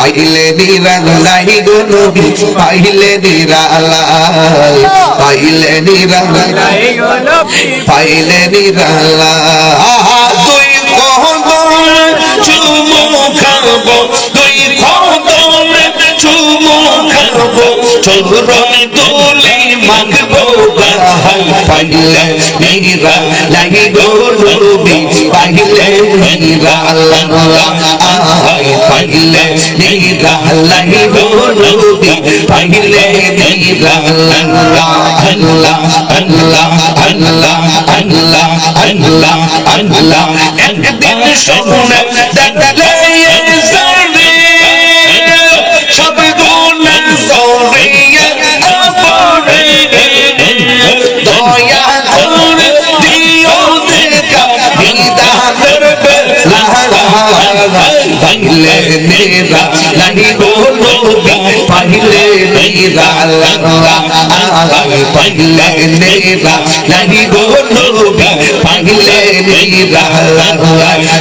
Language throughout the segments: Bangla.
পাইলে নিরালাই গো নবী পাইলে নিরালাল পাইলে নিরালাই পাইলে নিরালাই দুই কদম চুমু খাব খাব চরণ তুলি মাগবো বাহাই পাইলে নিরালাই গো নবী পাইলে নিরালাই পাইলে নিরালাই গো নবী পাইলে নিরালাই আল্লাহ আল্লাহ আল্লাহ আল্লাহ আল্লাহ আল্লাহ একদিন সোনা পাইলে লাহি গো নবী পাইলে মেরা পাইলে লাহি গো নবী পাইলে মেরা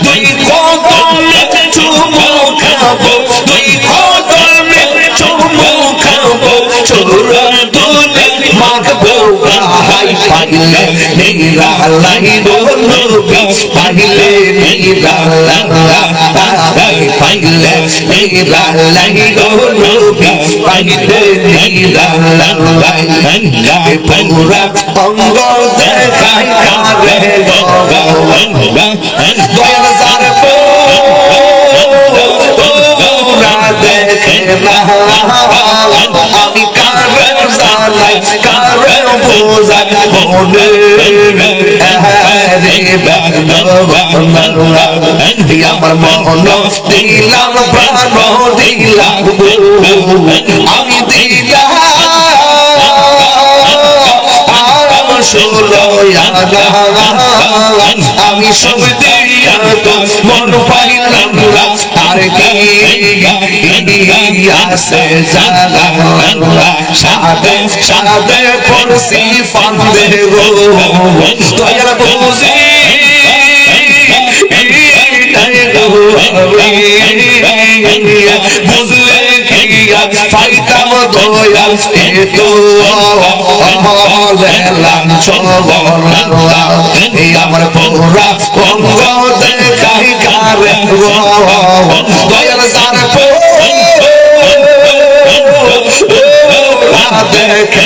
দুই কদমে চুমু খাব, দুই কদমে চুমু খাব চোরা দুলে মাগবো হাই পাইলে মেরা লাহি গো নবী পাইলে মেরা পুরা অঙ্গ দেখাই কারে দয়াল সার পুরা দেখে না আমি কারে জানাই কারে বোঝাই মনে আমার মন দিলাম দিলাম আমি দিলাম আমি সব দিয়া আছে জানা সাদে সাদে পড়ছি ফান্দে গো দয়াল বুঝি বুঝলে কিয়া পাইতাম দয়াল চবলাম এই আমার পৌরা অঙ্গ দেখাই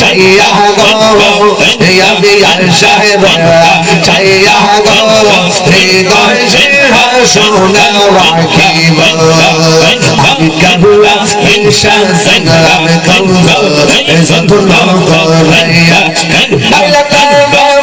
চাইয়া গো আমি আর সাহেব চাইয়া গো হৃদয় সিংহাসনে রাখিব আমি কাহুয়া হিংসা সংগ্রাম কৌজ যত্ন করাইয়া আইলা কাবা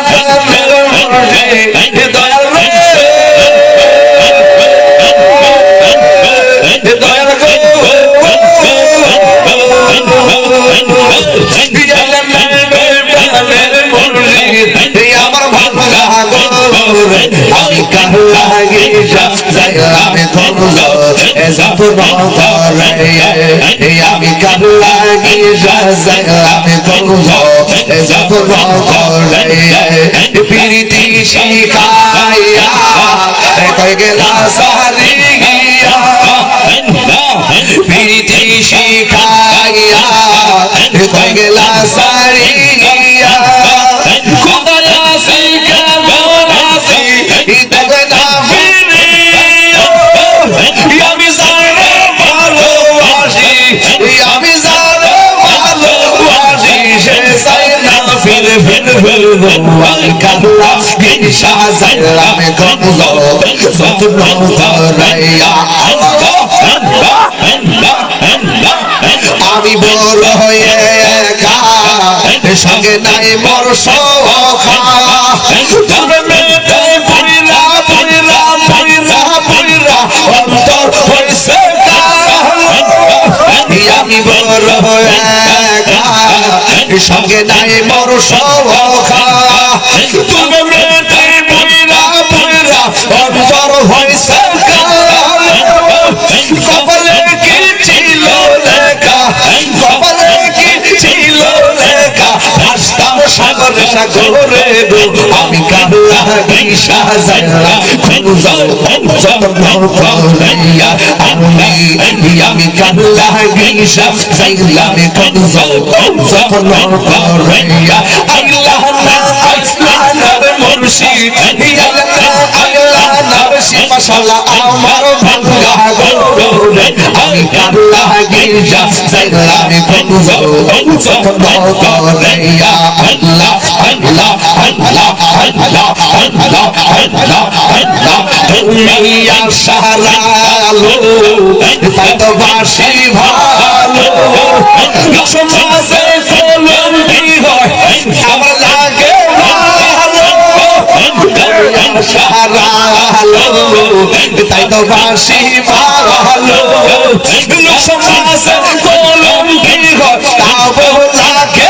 আমি ধরল যত্ন করে আমি গিয়া যাইলামে ধরল যত্ন করে প্রীতি শিখাইয়া কই গেলা সারি গিয়া প্রীতি والوال كلا إن شاء زلم كمزو আমি বড় হয়ে একা, সঙ্গে নাই মোর সখা তোর বড় সঙ্গে নাই বড় সখা তুমি সবার সাগরে আমি কাঁদো আমি শাহজাদা কোনো জান পাইয়া আমি আমি আমি কাঁদো আমি শাহজাদা আমি কোনো জান পাইয়া আল্লাহ না আল্লাহ না মুর্শিদ আল্লাহ আল্লাহ না I'm a man of God, I'm a man of God, ভালোবাসি ভালো সমাজে চলুন আমার লাগে ভালো তাই তো বাসি ভালো সমাজে চলুন লাগে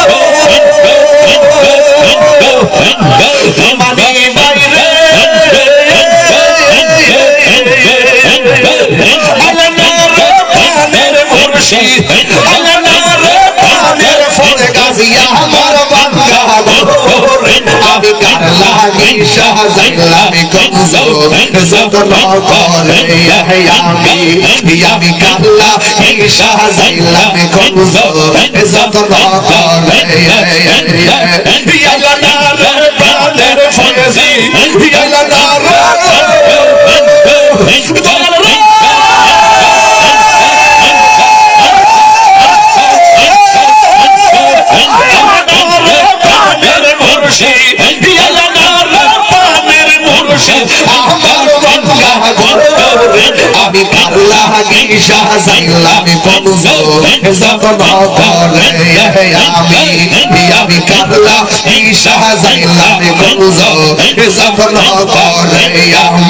بخشی میرے فوج غازیا ہمار بادگاہ دور اب کر لاگی شاہ زلا میں کمزور زد لوٹور یحییٰ بھی یا بھی کر لاگی شاہ زلا میں کمزور زد لوٹور یحییٰ بھی یا لنار بادر فوزی یا لنار بادر فوزی আমি আমি কাল্লা গিসা যাইলাম কমজো যখন করে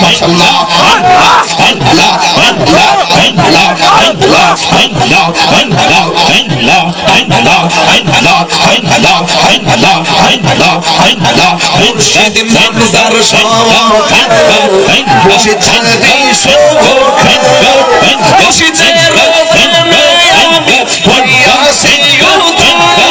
মাশাআল্লাহ আল্লাহ আল্লাহ আল্লাহ আল্লাহ আল্লাহ আল্লাহ আল্লাহ আল্লাহ আল্লাহ আল্লাহ আল্লাহ আল্লাহ আল্লাহ شادم نظر شاوار باشی چندی شو باشی چرا دمیم ویا سیو دمیم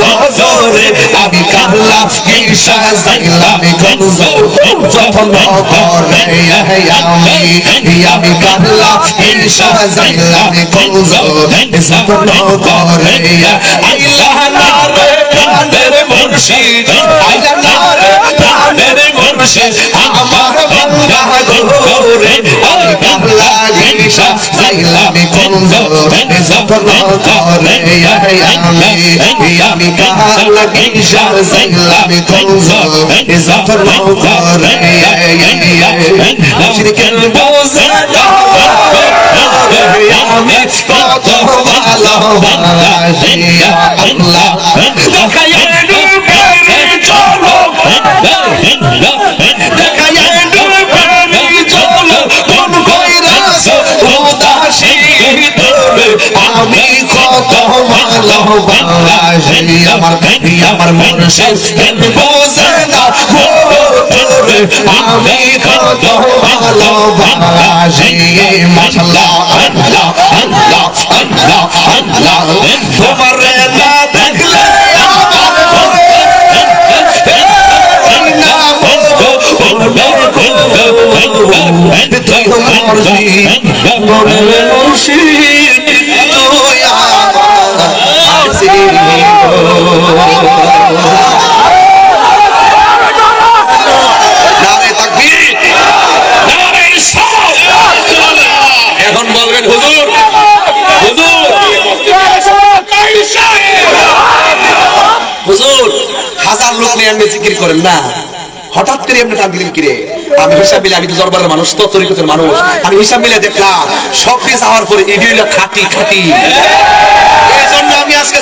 কমজোরে আমি কাল্লা ঈশা জাইলাম কমজোর যখন করে আমি আমি কাল্লা ঈশা জাইলাম কমজোর যখন করে আইলা না রে কাদের মুর্শিদ আইলা না রে কাদের মুর্শিদ আমার বান্দা গো রে আমি কাল্লা ঈশা আমি কমজোর সফল করে আমি আমি কাল বিশাল আমি কমজোর সফল করে মুশরিকের বোঝা আমি কত ভালোবাসি আল্লাহ দেখায় আমি কত ভালোবাসি আমার আমার মুর্শিদ বোঝে না আমি কত ভালোবাসি মাশাআল্লাহ আল্লাহ আল্লাহ আল্লাহ আল্লাহ তোমার না দেখলে মুর্শিদ বলবে মুর্শিদ হুজুর লোক নিয়ে আপনি জিকির করেন না। হঠাৎ করে আপনি টান দিলেন কিরে? আমি হিসাব মিলে আমি তো দরবারের মানুষ তো তরিকতের মানুষ। আমি হিসাব মিলে দেখলাম, সব যাওয়ার পরে হইল খাটি খাটি। এই জন্য আমি আজকে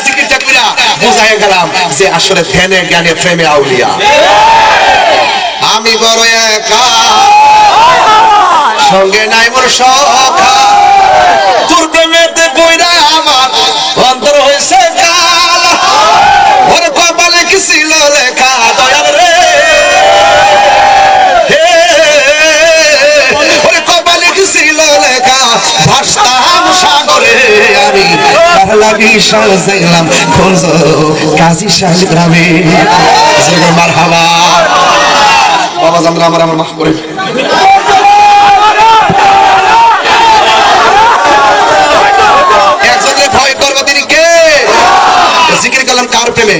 বুঝাই গেলাম যে আসলে ধ্যানে জ্ঞানে প্রেমে আউলিয়া। আমি বড় একা। সঙ্গে নাই মোর সখা। তোর প্রেমেতে বইরা আমার তার লাগি মার করে প্রেমে?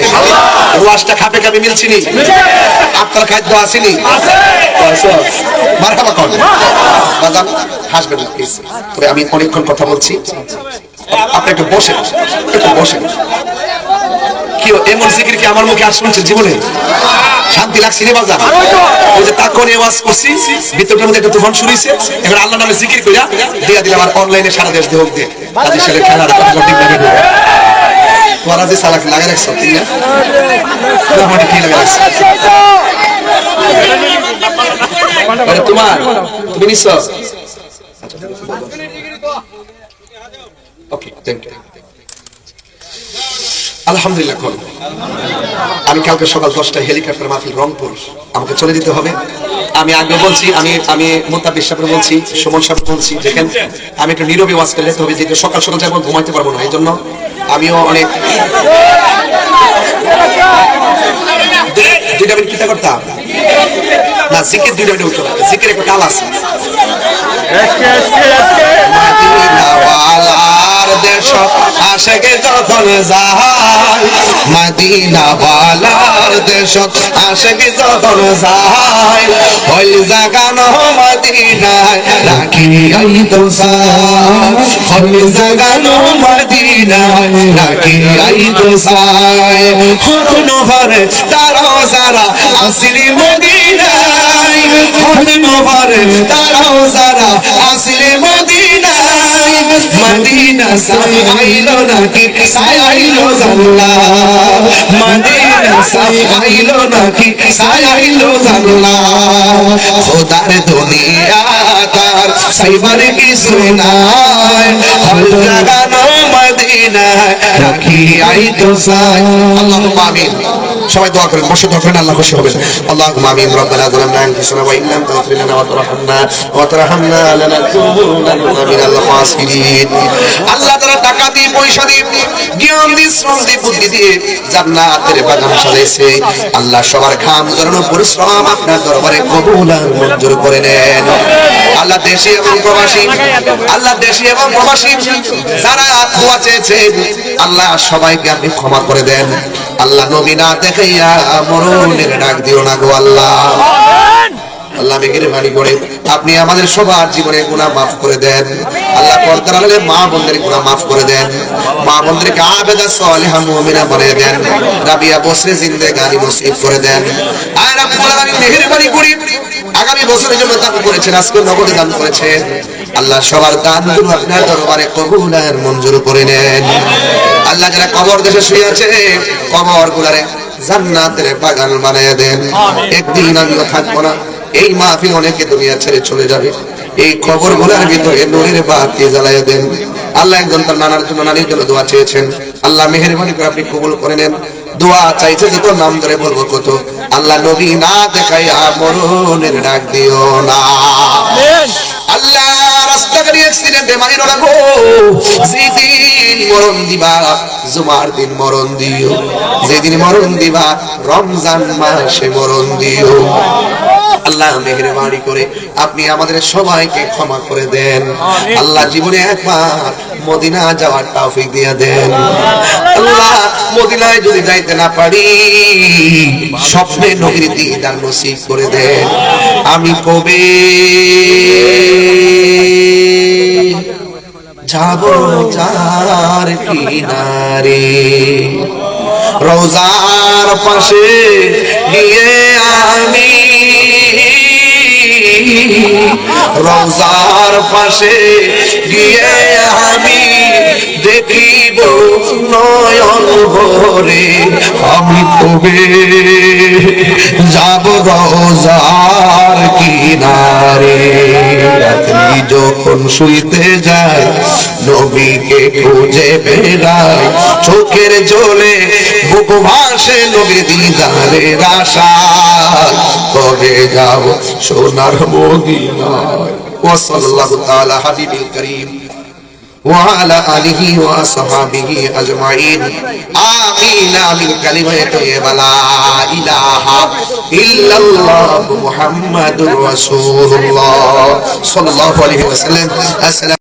রোয়াজটা খাপে খাপে মিলছিনি। আপনার খাদ্য আসেনি। মারহাবা কর। বাজান, হাসবেন আমি অনেকক্ষণ কথা বলছি। একটু বসে, একটু বসেন কি এমন জিকির কি আমার মুখে আর শুনছে জীবনে? শান্তি লাগছে রে বাজার। ওই যে তাকন ওয়াজ করছি, ভিতরটার মধ্যে একটা তুফান হইছে এবার আল্লাহ নামে জিকির কইরা দিয়া দিলাম আর অনলাইনে সারা দেশ দেহ দিয়ে তাদের সাথে খেলার কথা ঠিক লাগে তোরা যে সালাক লাগা রাখছো ঠিক না? আমাকে কি লাগা রাখছো? তোমার, তুমি নিছো ওকে থ্যাংক ইউ আলহামদুলিল্লাহ কোন আমি কালকে সকাল দশটায় হেলিকপ্টার মাহফিল রংপুর। আমাকে চলে যেতে হবে। আমি আগে বলছি, আমি আমি মোত্তাবির সাহেব বলছি, সুমন সাহেব বলছি, দেখেন, আমি একটু নীরবে ওয়াজ করে যেতে হবে, যেহেতু সকাল সকাল যাব, ঘুমাইতে পারব না এই জন্য আমিও অনেক দুইটা মিনিট কিতা করতাম। না, জিকের দুইটা মিনিট উঠতে জিকের একটা কাল আছে। মদিনাওয়ালার দেশ আশেকে যখন যায়। মদিনাওয়ালার দেশ আশেকে যখন যায়। হইল জাগানো রাখি আই তো হইল জাগানো রাখি আই তারাও যারা মদিনায়। তারাও যারা মদিনা সাই আইলো নাকি সাই আইলো জাল্লা মদিনা সাই আইলো নাকি সাই আইলো জাল্লা খোদার দুনিয়া তার সাইবার কিছু নাই। হল লাগানো মদিনা রাখি আইতো সাই আল্লাহুম্মা আমিন। সবাই দোয়া করেন, বসে দোয়া করেন, আল্লাহ খুশি হবেন। আল্লাহুম্মা আমিন, রব্বানা যালামনা আনফুসানা ওয়া ইন লাম তাগফির লানা ওয়া তারহামনা ওয়া তারহামনা লানাকুনান্না মিনাল খাসিরিন আল্লাহ তাআলা টাকা দিয়ে, পয়সা দিয়ে, জ্ঞান দিয়ে, শ্রম দিয়ে, বুদ্ধি দিয়ে জান্নাতের বাগান সাজাইছে। আল্লাহ সবার ঘাম জড়ানো পরিশ্রম আপনার দরবারে কবুল আর মঞ্জুর করে নেন। আল্লাহ দেশে এবং প্রবাসী আল্লাহ দেশে এবং প্রবাসী, যারা দোয়া চেয়েছেন আল্লাহ সবাইকে আপনি ক্ষমা করে দেন। আল্লাহ নবী না দেখাইয়া মরণের ডাক দিও না গো আল্লাহ। আল্লাহ করে, আপনি আমাদের সবার জীবনে গুনাহ মাফ করে দেন। আল্লাহ মা বোনদের গুনাহ মাফ করে দেন। মা বোনদেরকে আবেদা সালিহা মুমিনা বানিয়ে দেন। রাবিয়া বসরে জিন্দেগানি নসিব করে দেন। আগামী বছরের জন্য দান করেছেন আজকে নগদে দান করেছেন। আল্লাহ সবার দানগুলো আপনার দরবারে কবুল আর মঞ্জুর করে নেন। আল্লাহ যারা কবর দেশে শুয়ে আছে কবর গুলারে জান্নাতের বাগান বানিয়ে দেন। একদিন আমিও থাকব না। এই মাহফিল অনেকে দুনিয়া ছেড়ে চলে যাবে। এই খবরগুলার ভিতরে নূরের বাতি জ্বালাইয়া দেন। আল্লাহ একজন তার নানার জন্য নানির জন্য দোয়া চেয়েছেন। আল্লাহ মেহেরবানি করে আপনি কবুল করে নেন। দোয়া চাইছে যে তোর নাম ধরে বলব কত। আল্লাহ নবী না দেখাই মরণের ডাক দিও না। আল্লাহ রাস্তা অ্যাক্সিডেন্টে মারিও না গো যেদিন মরণ দিবা জুমার দিন মরণ দিও। যেদিন মরণ দিবা রমজান মাসে মরণ দিও। আল্লাহ মেহরবানি করে আপনি আমাদের সবাইকে ক্ষমা করে দেন। আল্লাহ জীবনে একবার মদিনা যাওয়ার তৌফিক দিয়ে দেন। আল্লাহ মদিনায় যদি যাইতে না পারি স্বপ্নে নবীর দিদার নসিব করে দেন। আমি কবে। যাব যার কিনারে। রোজার পাশে গিয়ে আমি রোজার পাশে গিয়ে আমি দেখিব নয়ন ভরে, আমি কবে যাব রোজার কিনারে। রাত্রি যখন শুইতে যায়, নবীকে খুঁজে বেড়ায়। চোখের জলে বুক ভাসে নবী দিদারে আশা। কবে যাব সোনার মদিনায়? ওয়াসাল্লাল্লাহু তাআলা হাবিবিল করিম। وعلى آله وصحابه أجمعين آمين آمين كلمة طيبة لا إله إلا الله محمد رسول الله صلى الله عليه وسلم السلام